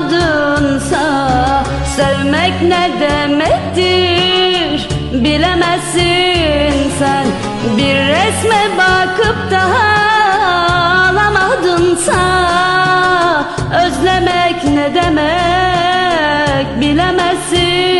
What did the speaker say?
tanımadınsa Sevmek ne demektir? Bilemezsin sen. Bir resme bakıp da alamadınsa Özlemek ne demek? Bilemezsin